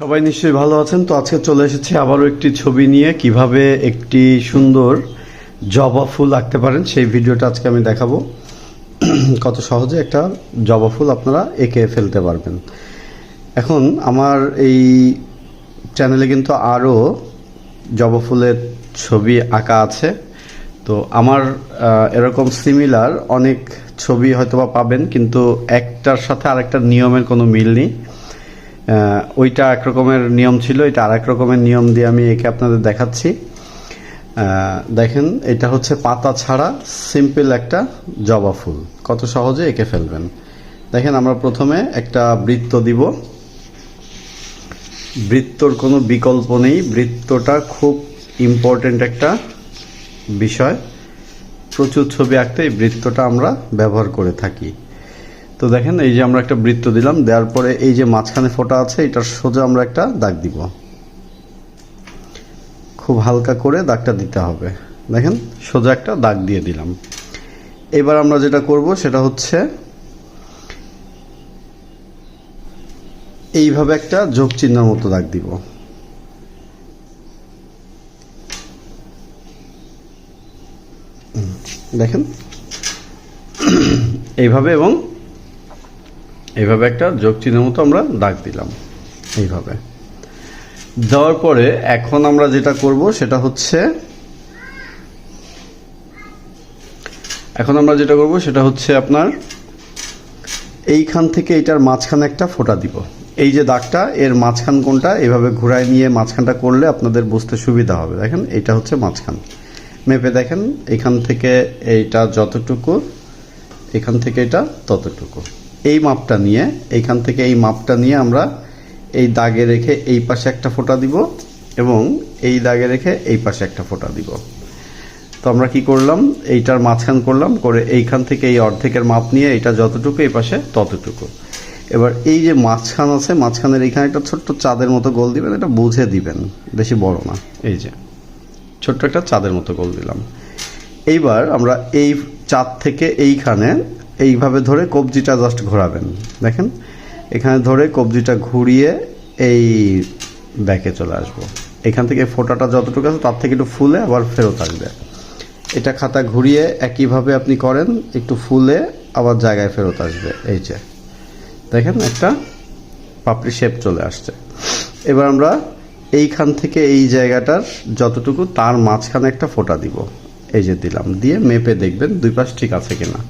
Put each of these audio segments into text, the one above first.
সবাই নিশ্চয়ই ভালো আছেন। তো আজকে চলে এসেছি আবারও একটি ছবি নিয়ে, কীভাবে একটি সুন্দর জবা ফুল আঁকতে পারেন, সেই ভিডিওটা আজকে আমি দেখাবো। কত সহজে একটা জবা ফুল আপনারা এঁকে ফেলতে পারবেন। এখন আমার এই চ্যানেলে কিন্তু আরও জবা ফুলের ছবি আঁকা আছে। তো আমার এরকম সিমিলার অনেক ছবি হয়তোবা পাবেন, কিন্তু একটার সাথে আরেকটার নিয়মের কোনো মিল নেই। ওইটা এক রকমের নিয়ম ছিল, এটা আর এক রকমের নিয়ম দিয়ে আমি একে আপনাদের দেখাচ্ছি। দেখেন, এটা হচ্ছে পাতা ছাড়া সিম্পল একটা জবা ফুল। কত সহজে এঁকে ফেলবেন। দেখেন, আমরা প্রথমে একটা বৃত্ত দিব। বৃত্তর কোনো বিকল্প নেই। বৃত্তটা খুব ইম্পর্টেন্ট একটা বিষয়। প্রচুর ছবি আঁকতে এই বৃত্তটা আমরা ব্যবহার করে থাকি। তো দেখেন, এই যে আমরা একটা বৃত্ত দিলাম, দেওয়ার পরে এই যে মাঝখানে ফোঁটা আছে এটার সোজা আমরা একটা দাগ দিব। খুব হালকা করে দাগটা দিতে হবে। দেখেন, সোজা একটা দাগ দিয়ে দিলাম। এবার আমরা যেটা করব, সেটা হচ্ছে এইভাবে একটা যোগ চিহ্নের মতো দাগ দিব। দেখেন, এইভাবে এবং এইভাবে একটা যোগ চিহ্নের মতো আমরা দাগ দিলাম, এইভাবে। দেওয়ার পরে এখন আমরা যেটা করব সেটা হচ্ছে, এখন আমরা যেটা করব সেটা হচ্ছে আপনার এইখান থেকে এটার মাঝখানে একটা ফোঁটা দিব। এই যে দাগটা, এর মাঝখান কোনটা এভাবে ঘুরায় নিয়ে মাঝখানটা করলে আপনাদের বুঝতে সুবিধা হবে। দেখেন এটা হচ্ছে মাঝখান। মেপে দেখেন, এখান থেকে এইটা যতটুকু, এখান থেকে এটা ততটুকু। এই মাপটা নিয়ে, এইখান থেকে এই মাপটা নিয়ে আমরা এই দাগে রেখে এই পাশে একটা ফোঁটা দিব এবং এই দাগে রেখে এই পাশে একটা ফোঁটা দিব। তো আমরা কি করলাম? এইটার মাঝখান করলাম, করে এইখান থেকে এই অর্ধেকের মাপ নিয়ে এটা যতটুকু এই পাশে ততটুকু। এবার এই যে মাঝখান আছে, মাঝখানের এইখানে একটা ছোট্ট চাঁদের মতো গোল দিবেন, এটা বুঝে দিবেন, বেশি বড় না। এই যে, ছোট্ট একটা চাঁদের মতো গোল দিলাম। এইবার আমরা এই চাঁদ থেকে এইখানে এইভাবে ধরে কবজিটা জাস্ট ঘোরাবেন। দেখেন, এখানে ধরে কবজিটা ঘুরিয়ে এই ব্যাকে চলে আসব। এখান থেকে ফোঁটাটা যতটুকু আছে তার থেকে একটু ফুলে আবার ফেরত আসবে। এটা খাতা ঘুরিয়ে একইভাবে আপনি করেন, একটু ফুলে আবার জায়গায় ফেরত আসবে। এই যে, দেখেন একটা পাপড়ি শেপ চলে আসছে। এবার আমরা এইখান থেকে এই জায়গাটার যতটুকু, তার মাঝখানে একটা ফোঁটা দিব। এই যে দিলাম, দিয়ে মেপে দেখবেন দুই পাশ ঠিক আছে কিনা।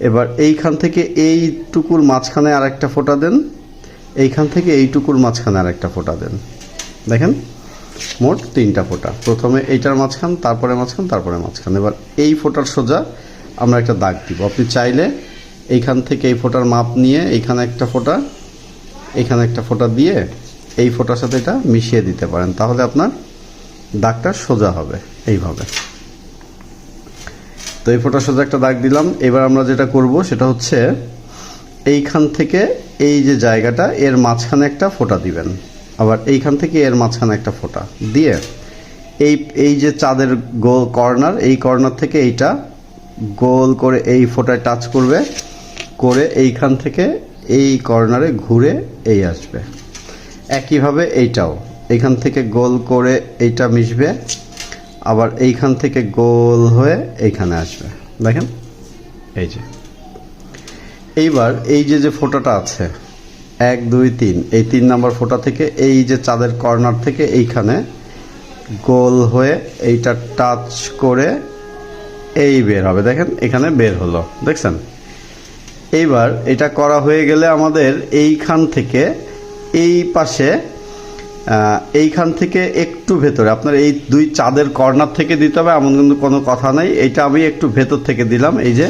এবার এইখান থেকে এইটুকুর মাঝখানে আর একটা ফোঁটা দেন। এইখান থেকে এইটুকুর মাঝখানে আর একটা ফোঁটা দেন। দেখেন, মোট তিনটা ফোঁটা। প্রথমে এইটার মাঝখান, তারপরে মাঝখান তারপরে মাঝখান। এবার এই ফোঁটার সোজা আমরা একটা দাগ দিব। আপনি চাইলে এইখান থেকে এই ফোঁটার মাপ নিয়ে এইখানে একটা ফোঁটা, এইখানে একটা ফোঁটা দিয়ে এই ফোঁটার সাথে এটা মিশিয়ে দিতে পারেন। তাহলে আপনার দাগটা সোজা হবে এইভাবে। তো এই ফোঁটার সাথে একটা দাগ দিলাম। এবার আমরা যেটা করব, সেটা হচ্ছে এইখান থেকে এই যে জায়গাটা, এর মাঝখানে একটা ফোঁটা দিবেন। আবার এইখান থেকে এর মাঝখানে একটা ফোঁটা দিয়ে এই এই যে চাঁদের গোল কর্নার, এই কর্নার থেকে এইটা গোল করে এই ফোঁটায় টাচ করবে, করে এইখান থেকে এই কর্নারে ঘুরে এই আসবে। একইভাবে এইটাও। এইখান থেকে গোল করে এইটা মিশবে। আবার এইখান থেকে গোল হয়ে এইখানে আসবে। দেখেন? এই যে। এইবার এই যে যে ফোঁটাটা আছে, এক, দুই, তিন, এই তিন নাম্বার ফোঁটা থেকে এই যে চাঁদের কর্নার থেকে এইখানে গোল হয়ে এইটা টাচ করে এই বের হবে। দেখেন, এখানে বের হলো। দেখছেন? এইবার এটা করা হয়ে গেলে আমাদের এইখান থেকে এই পাশে এইখান থেকে একটু ভেতরে। আপনার এই দুই চাঁদের কর্নার থেকে দিতে হবে, এমন কিন্তু কোনো কথা নাই। এইটা আমি একটু ভেতর থেকে দিলাম, এই যে।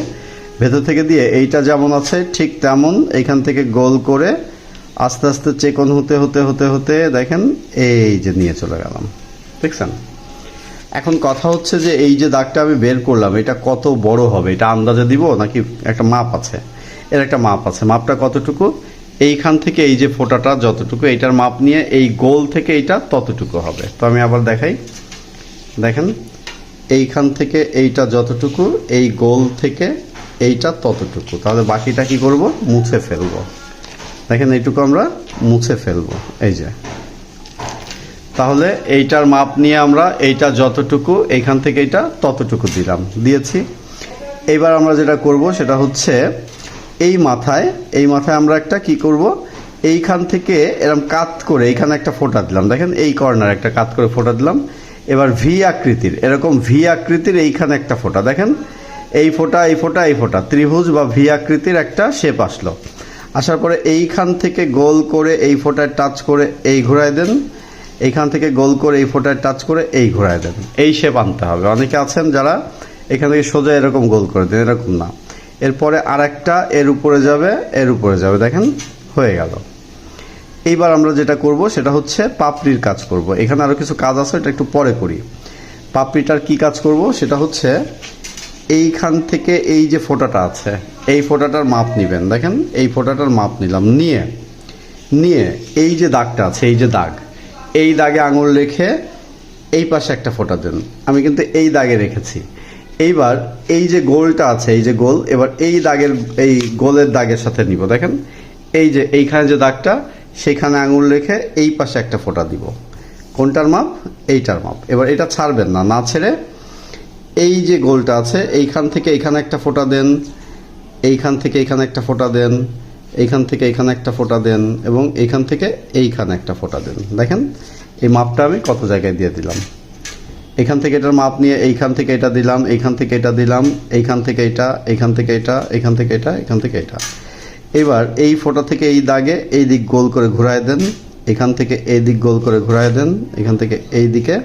ভেতর থেকে দিয়ে এইটা যেমন আছে, ঠিক তেমন এইখান থেকে গোল করে আস্তে আস্তে চেকন হতে হতে হতে হতে দেখেন এই যে নিয়ে চলে গেলাম। দেখছেন? এখন কথা হচ্ছে যে এই যে দাগটা আমি বের করলাম, এটা কত বড় হবে? এটা আন্দাজে দিব নাকি একটা মাপ আছে? এর একটা মাপ আছে। মাপটা কতটুকু? এইখান থেকে এই যে ফোঁটাটা যতটুকু, এইটার মাপ নিয়ে এই গোল থেকে এইটা ততটুকু হবে। তো আমি আবার দেখাই। দেখেন, এইখান থেকে এইটা যতটুকু, এই গোল থেকে এইটা ততটুকু। তাহলে বাকিটা কি করব? মুছে ফেলব। দেখেন, এইটুকু আমরা মুছে ফেলব। এই যে। তাহলে এইটার মাপ নিয়ে আমরা এইটা যতটুকু, এইখান থেকে এইটা ততটুকু দিলাম। দিয়েছি। এবার আমরা যেটা করব, সেটা হচ্ছে এই মাথায় এই মাথায় আমরা একটা কি করব? এইখান থেকে এরকম কাত করে এইখানে একটা ফোঁটা দিলাম। দেখেন এই কর্নার একটা কাত করে ফোঁটা দিলাম। এবার ভি আকৃতির, এরকম ভি আকৃতির এইখানে একটা ফোঁটা। দেখেন, এই ফোঁটা এই ফোঁটা এই ফোঁটা। ত্রিভুজ বা ভি আকৃতির একটা শেপ আসলো। আসার পরে এইখান থেকে গোল করে এই ফোঁটায় টাচ করে এই ঘোরায় দেন। এইখান থেকে গোল করে এই ফোঁটায় টাচ করে এই ঘোরায় দেন। এই শেপ আনতে হবে। অনেকে আছেন যারা এখান থেকে সোজা এরকম গোল করে দেন, এরকম না। এরপরে আর একটা এর উপরে যাবে, এর উপরে যাবে। দেখেন, হয়ে গেল। এইবার আমরা যেটা করব, সেটা হচ্ছে পাপড়ির কাজ করব। এখানে আরও কিছু কাজ আছে, এটা একটু পরে করি। পাপড়িটার কি কাজ করব, সেটা হচ্ছে এইখান থেকে এই যে ফোঁটাটা আছে, এই ফোঁটাটার মাপ নেবেন। দেখেন, এই ফোঁটাটার মাপ নিলাম। নিয়ে নিয়ে এই যে দাগটা আছে, এই যে দাগ, এই দাগে আঙুল রেখে এই পাশে একটা ফোঁটা দেন। আমি কিন্তু এই দাগে রেখেছি। এইবার এই যে গোলটা আছে, এই যে গোল, এবার এই দাগের, এই গোলের দাগের সাথে নিব। দেখেন, এই যে এইখানে যে দাগটা সেইখানে আঙুল রেখে এই পাশে একটা ফোঁটা দিব। কোনটার মাপ? এইটার মাপ। এবার এটা ছাড়বেন না না ছেড়ে এই যে গোলটা আছে, এইখান থেকে এইখানে একটা ফোঁটা দেন, এইখান থেকে এইখানে একটা ফোঁটা দেন, এইখান থেকে এইখানে একটা ফোঁটা দেন এবং এইখান থেকে এইখানে একটা ফোঁটা দেন। দেখেন, এই মাপটা আমি কত জায়গায় দিয়ে দিলাম? এখান থেকে এটার মাপ নিয়ে এইখান থেকে এটা দিলাম, এইখান থেকে এটা দিলাম, এইখান থেকে এটা, এইখান থেকে এটা এখান থেকে এটা এখান থেকে এটা। এবার এই ফোঁটা থেকে এই দাগে এই দিক গোল করে ঘুরায় দেন, এখান থেকে এই দিক গোল করে ঘুরায় দেন, এখান থেকে এই দিকে,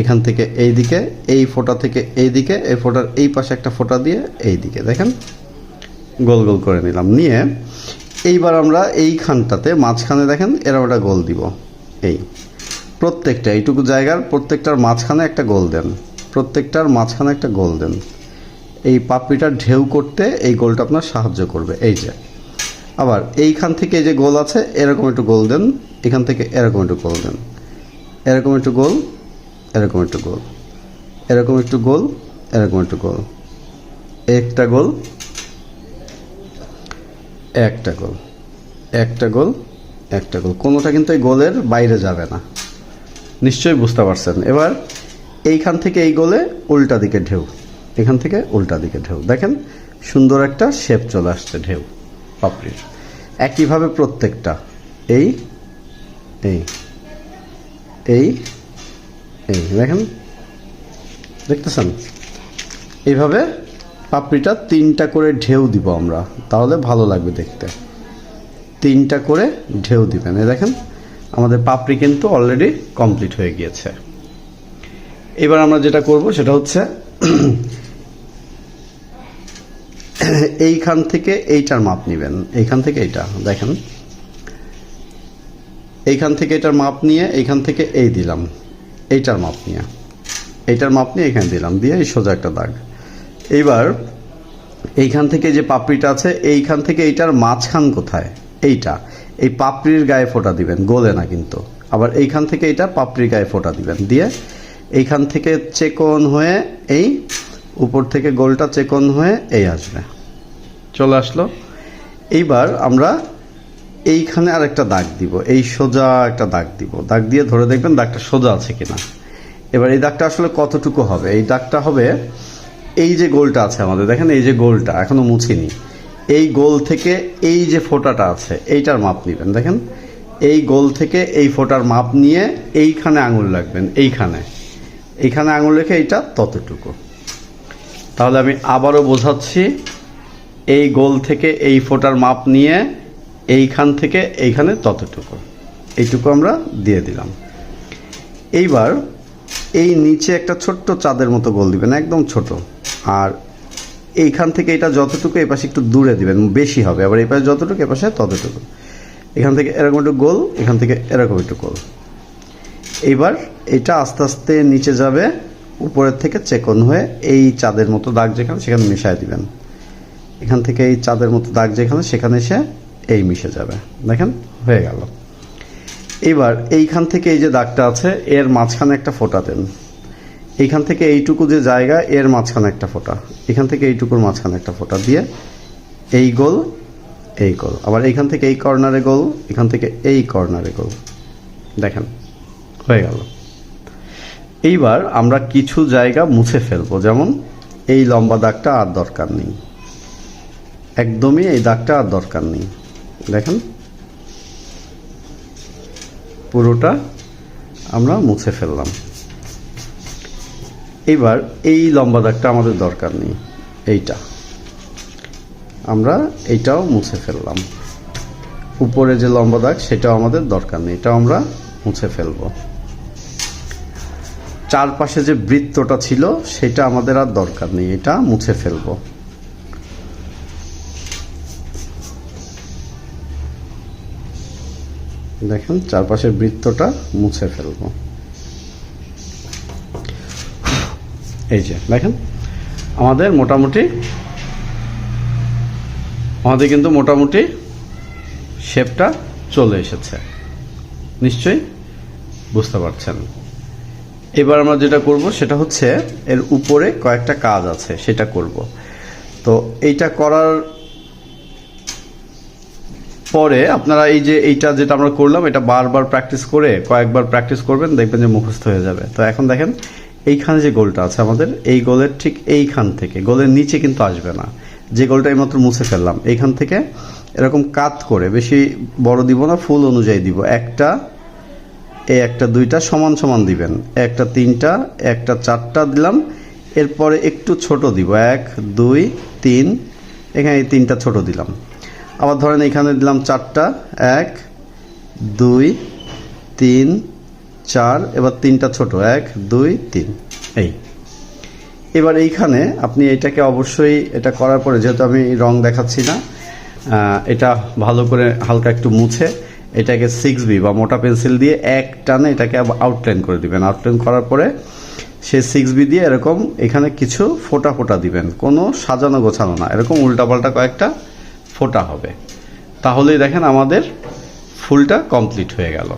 এখান থেকে এই দিকে, এই ফোঁটা থেকে এই দিকে, এই ফোঁটার এই পাশে একটা ফোঁটা দিয়ে এই দিকে, দেখেন? গোল গোল করে নিলাম, নিয়ে এইবার আমরা এইখানটাতে মাঝখানে দেখেন, এরকম একটা গোল দিব, এই। প্রত্যেকটা, এইটুকু জায়গার প্রত্যেকটার মাঝখানে একটা গোল দেন। প্রত্যেকটার মাঝখানে একটা গোল দেন। এই পাপড়িটা ঢেউ করতে এই গোলটা আপনার সাহায্য করবে। এই যে, আবার এইখান থেকে এই যে গোল আছে, এরকম একটু গোল দেন, এখান থেকে এরকম একটু গোল দেন। এরকম একটু গোল, এরকম একটু গোল। এরকম একটু গোল, এরকম একটু গোল। একটা গোল একটা গোল। একটা গোল একটা গোল। কোনোটা কিন্তু এই গোলের বাইরে যাবে না। নিশ্চয়ই বুঝতে পারছেন। এবার এইখান থেকে এই গোলে উল্টা দিকে ঢেউ। এখান থেকে উল্টা দিকে ঢেউ। দেখেন, সুন্দর একটা শেপ চলে আসছে ঢেউ, পাপড়ির। একইভাবে প্রত্যেকটা। এই এই এই এই, দেখেন, দেখতেছেন? এইভাবে পাপড়িটা তিনটা করে ঢেউ দিব আমরা। তাহলে ভালো লাগবে দেখতে। তিনটা করে ঢেউ দিবেন। এই দেখেন আমাদের পাপড়ি কিন্তু অলরেডি কমপ্লিট হয়ে গিয়েছে। এবার আমরা যেটা করব সেটা হচ্ছে এইখান থেকে এইটার মাপ নেবেন। এইখান থেকে এইটা, দেখেন। এইখান থেকে এটার মাপ নিয়ে এইখান থেকে এই দিলাম। এইটার মাপ নিয়ে। এইটার মাপ নিয়ে এখানে দিলাম, দিয়ে এই সোজা একটা দাগ। এইবার এইখান থেকে যে পাপড়িটা আছে, এইখান থেকে এইটার মাঝখান কোথায়? এইটা। এই পাপড়ির গায়ে ফোঁটা দিবেন, গোলে না কিন্তু। আবার এইখান থেকে এইটা পাপড়ির গায়ে ফোঁটা দিবেন। দিয়ে এইখান থেকে চেকন হয়ে এই উপর থেকে গোলটা চেকন হয়ে এই আসবে। চলে আসলো। এইবার আমরা এইখানে আরেকটা দাগ দিব। এই সোজা একটা দাগ দিব। দাগ দিয়ে ধরে দেখবেন দাগটা সোজা আছে কিনা। এবার এই দাগটা আসলে কতটুকু হবে? এই দাগটা হবে এই যে গোলটা আছে আমাদের। দেখেন এই যে গোলটা, এখনও মুছিনি। এই গোল থেকে এই যে ফোঁটাটা আছে, এইটার মাপ নেবেন। দেখেন, এই গোল থেকে এই ফোঁটার মাপ নিয়ে এইখানে আঙুল রাখবেন, এইখানে। এইখানে আঙুল রেখে এইটা ততটুকু। তাহলে আমি আবারও বোঝাচ্ছি, এই গোল থেকে এই ফোঁটার মাপ নিয়ে এইখান থেকে এইখানে ততটুকু। এইটুকু আমরা দিয়ে দিলাম। এইবার এই নিচে একটা ছোট্ট চাঁদের মতো গোল দিবেন, একদম ছোট। আর এইখান থেকে এটা যতটুকু এই পাশে একটু দূরে দিবেন, বেশি হবে। আবার এই পাশে যতটুকু এ পাশে ততটুকু। এখান থেকে এরকম একটু গোল, এখান থেকে এরকম একটু গোল। এইবার এটা আস্তে আস্তে নিচে যাবে, উপরের থেকে চেকন হয়ে এই চাঁদের মতো দাগ যেখানে, সেখানে মিশায় দিবেন। এখান থেকে এই চাঁদের মতো দাগ যেখানে, সেখানে এসে এই মিশে যাবে। দেখেন, হয়ে গেল। এবার এইখান থেকে এই যে দাগটা আছে, এর মাঝখানে একটা ফোঁটা দেন। এইখান থেকে এইটুকু যে জায়গা, এর মাঝখানে একটা ফোঁটা। এখান থেকে এইটুকুর মাঝখানে একটা ফোঁটা দিয়ে এই গোল এই গোল। আবার এইখান থেকে এই কর্নারে গোল, এখান থেকে এই কর্নারে গোল। দেখেন, হয়ে গেল। এইবার আমরা কিছু জায়গা মুছে ফেলব। যেমন, এই লম্বা দাগটা আর দরকার নেই। একদমই এই দাগটা আর দরকার নেই। দেখেন, পুরোটা আমরা মুছে ফেললাম। এবার এই লম্বা দাগটা আমাদের দরকার নেই। এইটা। আমরা এইটাও মুছে ফেললাম। উপরে যে লম্বা দাগ, সেটাও আমাদের দরকার নেই। এটাও আমরা মুছে ফেলব। চারপাশে যে বৃত্তটা ছিল, সেটা আমাদের আর দরকার নেই। এটা মুছে ফেলব। দেখেন, চারপাশের বৃত্তটা মুছে ফেলব। এই যে, দেখেন, আমাদের মোটামুটি, আমাদের কিন্তু মোটামুটি শেপটা চলে এসেছে। নিশ্চয়ই বুঝতে পারছেন। এবার আমরা যেটা করব, সেটা হচ্ছে এর উপরে কয়েকটা কাজ আছে, সেটা করব। তো এইটা করার পরে আপনারা এই যে, এইটা যেটা আমরা করলাম, এটা বারবার প্র্যাকটিস করে কয়েকবার প্র্যাকটিস করবেন, দেখবেন যে মুখস্থ হয়ে যাবে। তো এখন দেখেন এইখানে যে গোলটা আছে আমাদের, এই গোলের ঠিক এইখান থেকে, গোলের নিচে কিন্তু আসবে না। যে গোলটা এইমাত্র মুছে ফেললাম, এইখান থেকে এরকম কাত করে, বেশি বড় দিব না, ফুল অনুযায়ী দিব। একটা এই একটা, দুইটা সমান সমান দিবেন। একটা, তিনটা, একটা, চারটা দিলাম, এরপরে একটু ছোট দিব। এক, দুই, তিন, এখানে তিনটা ছোট দিলাম। আবার ধরেন এখানে দিলাম চারটা, এক, দুই, তিন চার, এবার তিনটা ছোট, এক, দুই, তিন। এই। এবার এইখানে আপনি এটাকে অবশ্যই এটা করার পরে, যেহেতু আমি রং দেখাচ্ছি না এটা ভালো করে হালকা একটু মুছে, এটাকে সিক্স বি বা মোটা পেন্সিল দিয়ে এক টানে এটাকে আউটলাইন করে দিবেন। আউটলাইন করার পরে সে সিক্স বি দিয়ে এরকম এখানে কিছু ফোটা ফোটা দিবেন। কোনো সাজানো গোছানো না। এরকম উল্টাপাল্টা কয়েকটা ফোটা হবে। তাহলেই দেখেন আমাদের ফুলটা কমপ্লিট হয়ে গেল।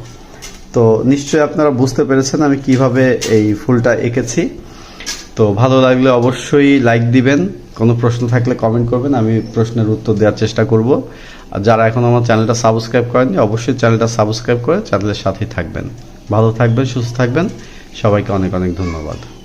তো নিশ্চয়ই আপনারা বুঝতে পেরেছেন আমি কীভাবে এই ফুলটা এঁকেছি। তো ভালো লাগলে অবশ্যই লাইক দিবেন। কোনো প্রশ্ন থাকলে কমেন্ট করবেন, আমি প্রশ্নের উত্তর দেওয়ার চেষ্টা করব। আর যারা এখন আমার চ্যানেলটা সাবস্ক্রাইব করেননি, অবশ্যই চ্যানেলটা সাবস্ক্রাইব করে চ্যানেলের সাথেই থাকবেন। ভালো থাকবেন, সুস্থ থাকবেন। সবাইকে অনেক অনেক ধন্যবাদ।